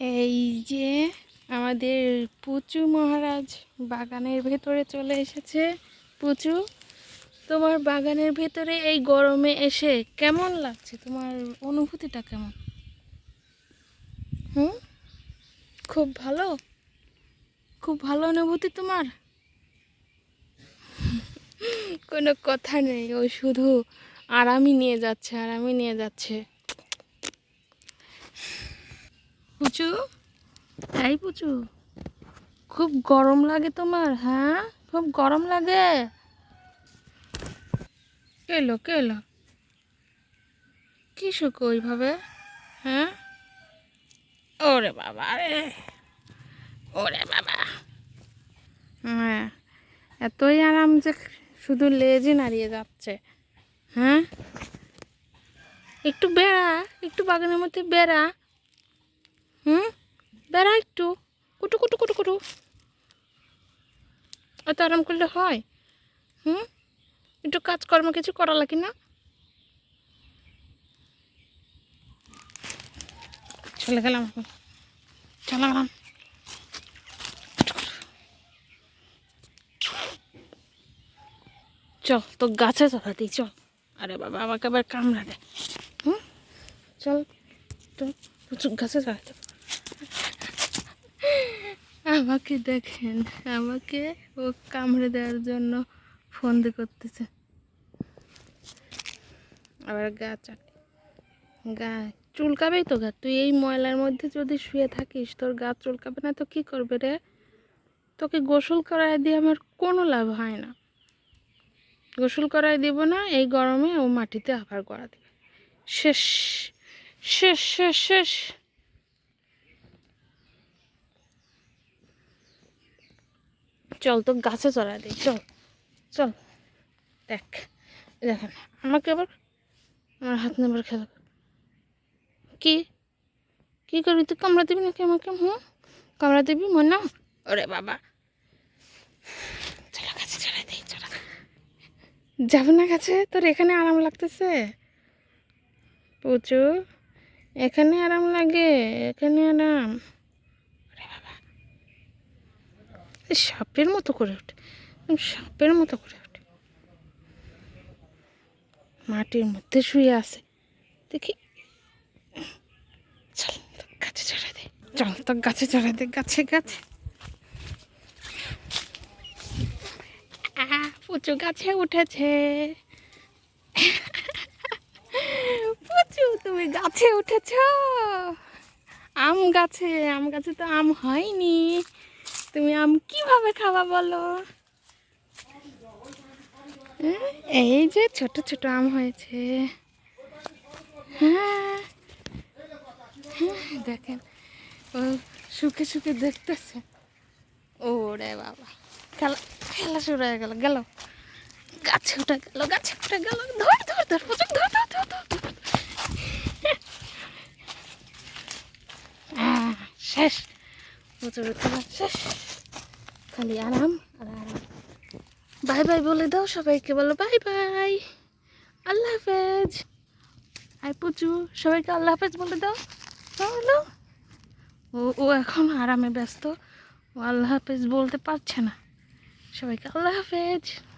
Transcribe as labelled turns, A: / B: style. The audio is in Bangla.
A: এই যে আমাদের পুচু মহারাজ বাগানের ভেতরে চলে এসেছে। পুচু, তোমার বাগানের ভেতরে এই গরমে এসে কেমন লাগছে? তোমার অনুভূতিটা কেমন? হুম? খুব ভালো? খুব ভালো অনুভূতি তোমার? কোনো কথা নেই, ও শুধু আরামই নিয়ে যাচ্ছে, আরামই নিয়ে যাচ্ছে। পুচু এই পুচু খুব গরম লাগে তোমার হ্যাঁ? খুব গরম লাগে। কেলো কেলো কি শুকো ওইভাবে হ্যাঁ? ওরে বাবা রে ওরে বাবা। হ্যাঁ এতই আরাম যে শুধু লেজে নাড়িয়ে যাচ্ছে হ্যাঁ? একটু বেড়া একটু বাগানের মধ্যে বেড়া হুম? বেড়া একটু। কুটু কুটু কুটু কুটু। অত আরাম করলে হয়? হুম? একটু কাজকর্ম কিছু করা লাগে না? চলে গেলাম এখন। চলে গেলাম। চল তো গাছে চড়াতেই চল। আরে বাবা, আমাকে আবার কামড়া দে। হুম? চল তো প্রচুর গাছে চড়াতে আমাকে দেখেন, আমাকে ও কামড়ে দেওয়ার জন্য ফন্দি করতেছে। আবার গা চাটে গা চুলকাবেই তো গা। তুই এই ময়লার মধ্যে যদি শুয়ে থাকিস, তোর গা চুলকাবে না, তো কি করবে রে? তোকে গোসল করায় দিয়ে আমার কোনো লাভ হয় না। গোসল করায় দিব না, এই গরমে ও মাটিতে আবার গড়া দেবে। শেষ শেষ শেষ শেষ। চল তো গাছে চড়া দিই চল চল। দেখ দেখেন আমাকে আবার আমার হাত নেবার খেলা কি? কি করবি? তুই কামড়া দিবি নাকি আমাকে? হুম? কামড়া দিবি, মনে? ওরে বাবা। চলো, গাছে চড়া দিই, চড়া। যাবে না গাছে? তোর এখানে আরাম লাগতেছে? প্রচুর এখানে আরাম লাগে, এখানে আরাম ওরে বাবা এই সাপের মতো করে ওঠে। সাপের মতো করে ওঠে। মাটির মধ্যে শুয়ে আছে। দেখি। চল গাছে চড়া দে। চল তো গাছে চড়া দে গাছে গাছে পুচু গাছে উঠেছে। পুচু, তুমি গাছে উঠেছ? আম গাছে আম গাছে তো আম হয়নি। তুমি আম কীভাবে খাওয়া বলো? হ্যাঁ, এই যে ছোট ছোট আম হয়েছে। হ্যাঁ হ্যাঁ, দেখেন ও শুকে শুকে দেখতেছে। ওরে বাবা খেলা খেলা শুরু হয়ে গেল গেল। গাছে উঠে গেল গাছে উঠে গেল ধর ধর ধর প্রচুর ধর ধর ধর ধর ধর। আহ, শেষ খালি আরাম আর আরাম। বাই বাই বলে দাও সবাইকে বলো বাই বাই। আল্লাহ হাফেজ। আই পুচু, সবাইকে আল্লাহ হাফেজ বলে দাও। বলো। ও ও এখন আরামে ব্যস্ত। ও আল্লাহ হাফেজ বলতে পারছে না। সবাইকে আল্লাহ হাফেজ।